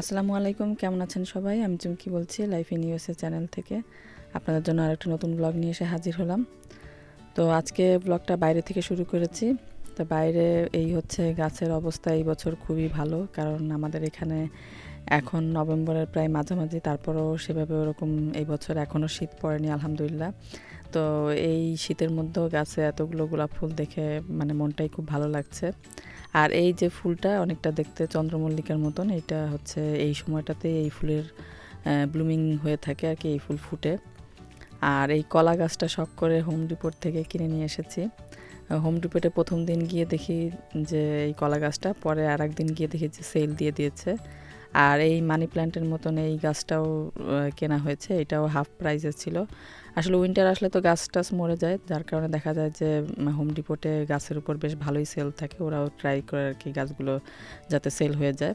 আসসালামু আলাইকুম, কেমন আছেন সবাই? আমি চুমকি বলছি লাইফ ইন ইউএসএ চ্যানেল থেকে। আপনাদের জন্য আরেকটা নতুন ব্লগ নিয়ে এসে হাজির হলাম। তো আজকে ব্লগটা বাইরে থেকে শুরু করেছি। তো বাইরে এই হচ্ছে গাছের অবস্থা, এই বছর খুবই ভালো। কারণ আমাদের এখানে এখন নভেম্বরের প্রায় মাঝামাঝি, তারপরও সেভাবে ওরকম এই বছর এখনও শীত পড়েনি, আলহামদুলিল্লাহ। তো এই শীতের মধ্যেও গাছে এতগুলো গোলাপ ফুল দেখে মানে মনটাই খুব ভালো লাগছে। আর এই যে ফুলটা অনেকটা দেখতে চন্দ্রমল্লিকার মতন এটা হচ্ছে এই সময়টাতে এই ফুলের ব্লুমিং হয়ে থাকে আর কি, এই ফুল ফুটে। আর এই কলা গাছটা শখ করে হোম ডিপোর্ট থেকে কিনে নিয়ে এসেছি। হোম ডিপোর্টে প্রথম দিন গিয়ে দেখি যে এই কলা গাছটা, পরে আর একদিন গিয়ে দেখি যে সেল দিয়ে দিয়েছে। আর এই মানি প্ল্যান্টের মতন এই গাছটাও কেনা হয়েছে, এটাও হাফ প্রাইজের ছিল। আসলে উইন্টার আসলে তো গাছ টাছ মরে যায়, যার কারণে দেখা যায় যে হোম ডিপোটে গাছের উপর বেশ ভালোই সেল থাকে, ওরাও ট্রাই করে আর কি গাছগুলো যাতে সেল হয়ে যায়।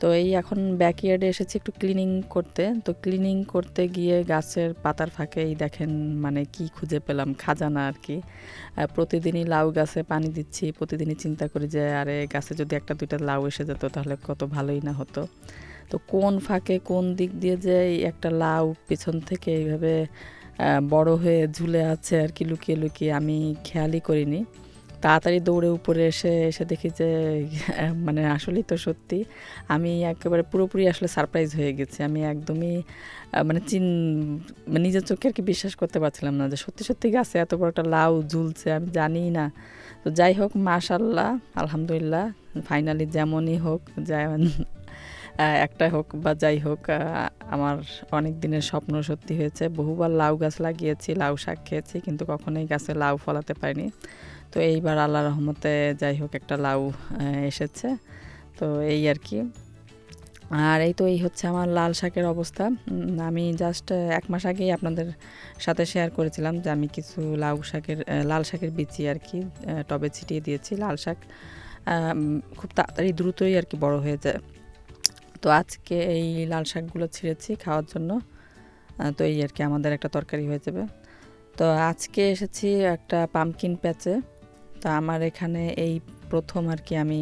তো এই এখন ব্যাকইয়ার্ডে এসেছি একটু ক্লিনিং করতে। তো ক্লিনিং করতে গিয়ে গাছের পাতার ফাঁকে এই দেখেন মানে কি খুঁজে পেলাম, খাজানা আর কি। প্রতিদিনই লাউ গাছে পানি দিচ্ছি, প্রতিদিনই চিন্তা করি যে, আরে গাছে যদি একটা দুইটা লাউ এসে যেত তাহলে কত ভালোই না হতো। তো কোন ফাঁকে কোন দিক দিয়ে যে একটা লাউ পেছন থেকে এইভাবে বড় হয়ে ঝুলে আছে আর কি লুকিয়ে লুকিয়ে আমি খেয়ালই করিনি। তাড়াতাড়ি দৌড়ে উপরে এসে এসে দেখি যে মানে আসলেই তো সত্যি। আমি একেবারে পুরোপুরি আসলে সারপ্রাইজ হয়ে গেছি। আমি একদমই মানে চিন মানে নিজের চোখে আর কি বিশ্বাস করতে পারছিলাম না যে সত্যি সত্যি গাছে এত বড় একটা লাউ ঝুলছে, আমি জানি না। তো যাই হোক মাশাল্লাহ আলহামদুলিল্লাহ ফাইনালি যেমনই হোক একটা হোক বা যাই হোক আমার অনেক দিনের স্বপ্ন সত্যি হয়েছে। বহুবার লাউ গাছ লাগিয়েছি, লাউ শাক খেয়েছি, কিন্তু কখনোই গাছে লাউ ফলাতে পারিনি। তো এইবার আল্লাহ রহমতে যাই হোক একটা লাউ এসেছে। তো এই আর কি। আর এই তো এই হচ্ছে আমার লাল শাকের অবস্থা। আমি জাস্ট এক মাস আগেই আপনাদের সাথে শেয়ার করেছিলাম যে আমি কিছু লাউ শাকের লাল শাকের বিচি আর কি টবে ছিটিয়ে দিয়েছি। লাল শাক খুব তাড়াতাড়ি দ্রুতই আর কি বড় হয়ে যায়। তো আজকে এই লাল শাকগুলো ছিঁড়েছি খাওয়ার জন্য। তো এই আর কি আমাদের একটা তরকারি হয়ে যাবে। তো আজকে এসেছি একটা পামকিন প্যাচে তো আমার এখানে এই প্রথম আর কি আমি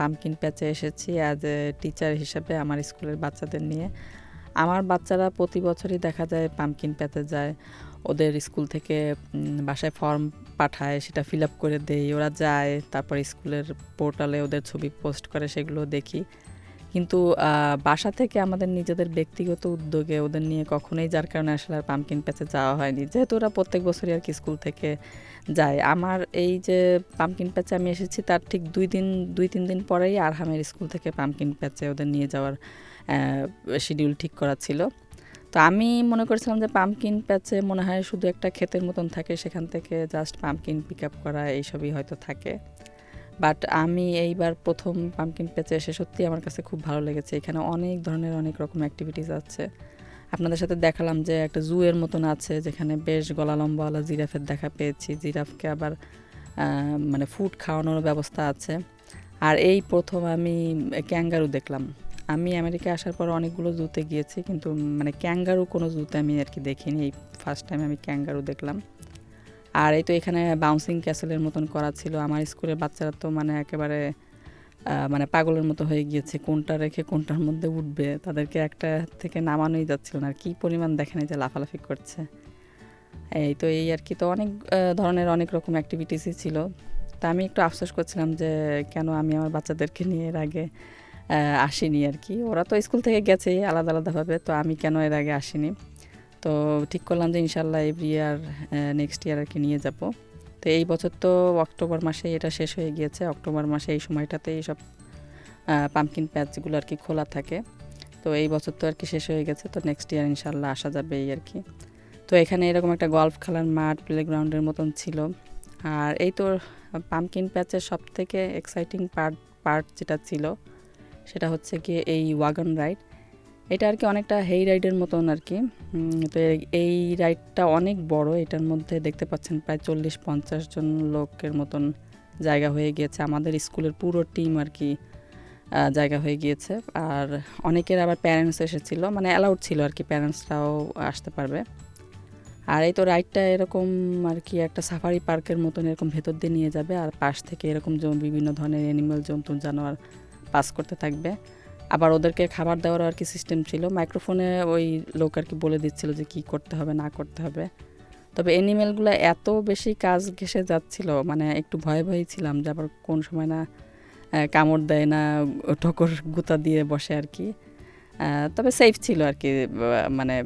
পামকিন প্যাচে এসেছি অ্যাজ এ টিচার হিসাবে আমার স্কুলের বাচ্চাদের নিয়ে। আমার বাচ্চারা প্রতি বছরই দেখা যায় পামকিন প্যাচে যায়। ওদের স্কুল থেকে বাসায় ফর্ম পাঠায়, সেটা ফিল আপ করে দেয় ওরা যায়, তারপর স্কুলের পোর্টালে ওদের ছবি পোস্ট করে, সেগুলো দেখি। কিন্তু বাসা থেকে আমাদের নিজেদের ব্যক্তিগত উদ্যোগে ওদের নিয়ে কখনোই যার কারণে আসলে আর পামকিন প্যাচে যাওয়া হয়নি। যেহেতু ওরা প্রত্যেক বছরই আর কি স্কুল থেকে যায়। আমার এই যে পাম্পকিন প্যাচে আমি এসেছি, তার ঠিক দুই দিন, দুই, তিন দিন পরেই আরহামের স্কুল থেকে পাম্পকিন প্যাচে ওদের নিয়ে যাওয়ার শিডিউল ঠিক করা ছিল। তো আমি মনে করেছিলাম যে পাম্পকিন প্যাচে মনে হয় শুধু একটা ক্ষেতের মতন থাকে, সেখান থেকে জাস্ট পাম্পকিন পিক আপ করা এইসবই হয়তো থাকে। বাট আমি এইবার প্রথম পামকিন প্যাচে এসে সত্যি আমার কাছে খুব ভালো লেগেছে। এখানে অনেক ধরনের, অনেক রকম অ্যাক্টিভিটিস আছে। আপনাদের সাথে দেখালাম যে একটা জু এর মতন আছে, যেখানে বেশ গলা লম্বাওয়ালা জিরাফের দেখা পেয়েছি। জিরাফকে আবার মানে ফুড খাওয়ানোর ব্যবস্থা আছে। আর এই প্রথম আমি ক্যাঙ্গারু দেখলাম। আমি আমেরিকা আসার পর অনেকগুলো জুতে গিয়েছি, কিন্তু মানে ক্যাঙ্গারু কোনো জুতে আমি আর কি দেখিনি। এই ফার্স্ট টাইম আমি ক্যাঙ্গারু দেখলাম। আর এই তো এখানে বাউন্সিং ক্যাসেলের মতন করা ছিল। আমার স্কুলের বাচ্চারা তো মানে একেবারে মানে পাগলের মতো হয়ে গিয়েছে। কোনটা রেখে কোনটার মধ্যে উঠবে? তাদেরকে একটা থেকে নামানোই যাচ্ছিল না। আর কী পরিমাণ দেখেন যে লাফালাফি করছে। এই তো এই আর কি। তো অনেক ধরনের অনেক রকম অ্যাক্টিভিটিসই ছিল। তা আমি একটু আফসোস করছিলাম যে কেন আমি আমার বাচ্চাদেরকে নিয়ে এর আগে আসিনি আর কি। ওরা তো স্কুল থেকে গেছে আলাদা আলাদাভাবে। তো আমি কেন এর আগে আসিনি? তো ঠিক করলাম যে ইনশাল্লাহ এভরি ইয়ার নেক্সট ইয়ার আর কি নিয়ে যাব। তো এই বছর তো অক্টোবর মাসে এটা শেষ হয়ে গিয়েছে। অক্টোবর মাসে এই সময়টাতে এইসব পাম্পকিন প্যাচগুলো আর কি খোলা থাকে। তো এই বছর তো আর কি শেষ হয়ে গেছে। তো নেক্সট ইয়ার ইনশাল্লাহ আসা যাবে এই আর কি। তো এখানে এরকম একটা গল্ফ খেলার মাঠ প্লেগ্রাউন্ডের মতন ছিল। আর এই তো পাম্পকিন প্যাচের সব থেকে এক্সাইটিং পার্ট পার্ট যেটা ছিল, সেটা হচ্ছে গিয়ে এই ওয়াগন রাইড এটা আর কি অনেকটা হেই রাইডের মতন আর কি। তো এই রাইডটা অনেক বড়, এটার মধ্যে দেখতে পাচ্ছেন প্রায় চল্লিশ পঞ্চাশ জন লোকের মতন জায়গা হয়ে গিয়েছে। আমাদের স্কুলের পুরো টিম আর কি জায়গা হয়ে গিয়েছে। আর অনেকের আবার প্যারেন্টস এসেছিল মানে অ্যালাউড ছিল আর কি প্যারেন্টসরাও আসতে পারবে। আর এই তো রাইডটা এরকম আর কি একটা সাফারি পার্কের মতন এরকম ভেতর দিয়ে নিয়ে যাবে, আর পাশ থেকে এরকম বিভিন্ন ধরনের অ্যানিমেল জন্তু, জানোয়ার পাস করতে থাকবে। আবার ওদেরকে খাবার দেওয়ার আর কি সিস্টেম ছিল। মাইক্রোফোনে ওই লোক আর কি বলে দিচ্ছিল যে কি করতে হবে, না করতে হবে। তবে অ্যানিমেলগুলো এত বেশি কাজ ঘেসে যাচ্ছিল মানে একটু ভয়ে ভয়ে ছিলাম যে আবার কোন সময় না কামড় দেয় না, ঠোকর গুতা দিয়ে বসে আর কি। তবে সেফ ছিল আর কি মানে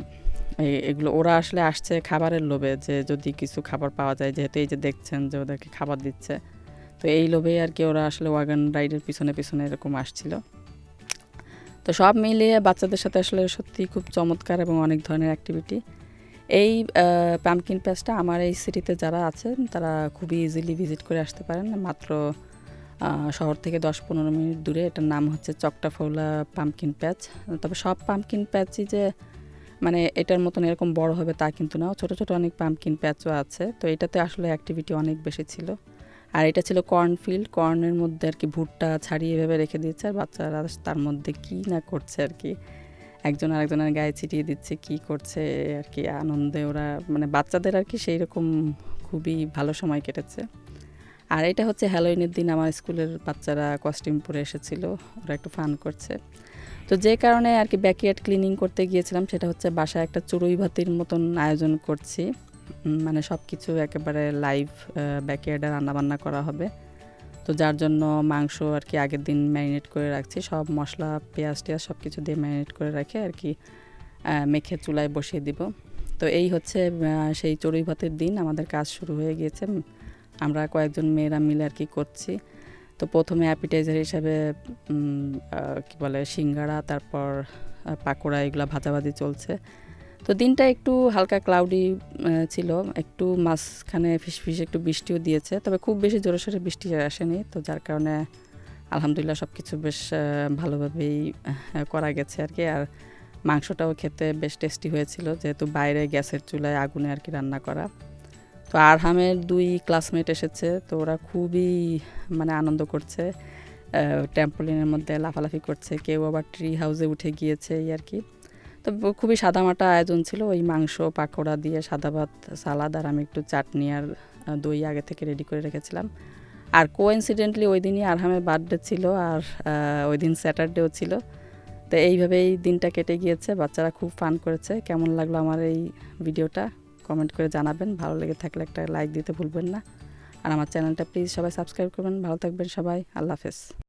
এগুলো, ওরা আসলে আসছে খাবারের লোভে যে যদি কিছু খাবার পাওয়া যায়, যেহেতু এই যে দেখছেন যে ওদেরকে খাবার দিচ্ছে, তো এই লোভেই আর কি ওরা আসলে ওয়াগন রাইডের পিছনে পিছনে এরকম আসছিল। তো সব মিলিয়ে বাচ্চাদের সাথে আসলে সত্যি খুব চমৎকার এবং অনেক ধরনের অ্যাক্টিভিটি এই পামকিন প্যাচটা আমার এই সিটিতে যারা আছেন, তারা খুবই ইজিলি ভিজিট করে আসতে পারেন। মাত্র শহর থেকে দশ পনেরো মিনিট দূরে। এটার নাম হচ্ছে চকটাফৌলা পামকিন প্যাচ তবে সব পামকিন প্যাচই যে মানে এটার মতন এরকম বড় হবে তা কিন্তু না। ছোট ছোট অনেক পামকিন প্যাচও আছে। তো এটাতে আসলে অ্যাক্টিভিটি অনেক বেশি ছিল। আর এটা ছিল কর্নফিল্ড কর্নের মধ্যে আর কি ভুট্টা ছাড়িয়ে এভাবে রেখে দিয়েছে, আর বাচ্চারা তার মধ্যে কি না করছে আর কি। একজন আরেকজনের গায়ে ছিটিয়ে দিচ্ছে, কি করছে আর কি আনন্দে ওরা মানে বাচ্চাদের আর কি সেই রকম খুবই ভালো সময় কেটেছে। আর এটা হচ্ছে হ্যালোইনের দিন, আমার স্কুলের বাচ্চারা কস্টিউম পরে এসেছিল, ওরা একটু ফান করছে। তো যে কারণে আর কি ব্যাকইয়ার্ড ক্লিনিং করতে গিয়েছিলাম, সেটা হচ্ছে বাসায় একটা চড়ুই ভাতির মতন আয়োজন করছি। মানে সব কিছু একেবারে লাইভ ব্যাকইয়ার্ডে রান্নাবান্না করা হবে। তো যার জন্য মাংস আর কি আগের দিন ম্যারিনেট করে রাখছি। সব মশলা, পেঁয়াজ টেয়াজ সব কিছু দিয়ে ম্যারিনেট করে রাখে আর কি মেখে চুলায় বসিয়ে দিব। তো এই হচ্ছে সেই চড়ুই ভাতের দিন। আমাদের কাজ শুরু হয়ে গিয়েছে। আমরা কয়েকজন মেয়েরা মিলে আর কি করছি। তো প্রথমে অ্যাপিটাইজার হিসাবে কি বলে সিঙ্গাড়া তারপর পাকোড়া, এগুলো ভাজাভাজি চলছে। তো দিনটা একটু হালকা ক্লাউডি ছিল। একটু মাঝখানে ফিস ফিস একটু বৃষ্টিও দিয়েছে। তবে খুব বেশি জোরে সোরে বৃষ্টি আসেনি। তো যার কারণে আলহামদুলিল্লাহ সব কিছু বেশ ভালোভাবেই করা গেছে আর কি আর মাংসটাও খেতে বেশ টেস্টি হয়েছিল। যেহেতু বাইরে গ্যাসের চুলায় আগুনে আর কি রান্না করা। তো আরহামের দুই ক্লাসমেট এসেছে। তো ওরা খুবই মানে আনন্দ করছে। ট্যাম্পোলিনের মধ্যে লাফালাফি করছে। কেউ আবার ট্রি হাউসে উঠে গিয়েছে এই আর কি তো খুবই সাদামাটা আয়োজন ছিল। ওই মাংস, পাকোড়া দিয়ে সাদা ভাত, সালাদ আর আমি একটু চাটনি আর দই আগে থেকে রেডি করে রেখেছিলাম। আর কোইন্সিডেন্টলি ওই দিনই আরহামের বার্থডে ছিল আর ওই দিন স্যাটারডেও ছিল। তো এইভাবেই দিনটা কেটে গিয়েছে। বাচ্চারা খুব ফান করেছে। কেমন লাগল আমার এই ভিডিওটা? কমেন্ট করে জানাবেন। ভালো লেগে থাকলে একটা লাইক দিতে ভুলবেন না। আর আমার চ্যানেলটা প্লিজ সবাই সাবস্ক্রাইব করবেন। ভালো থাকবেন সবাই। আল্লাহ হাফেজ।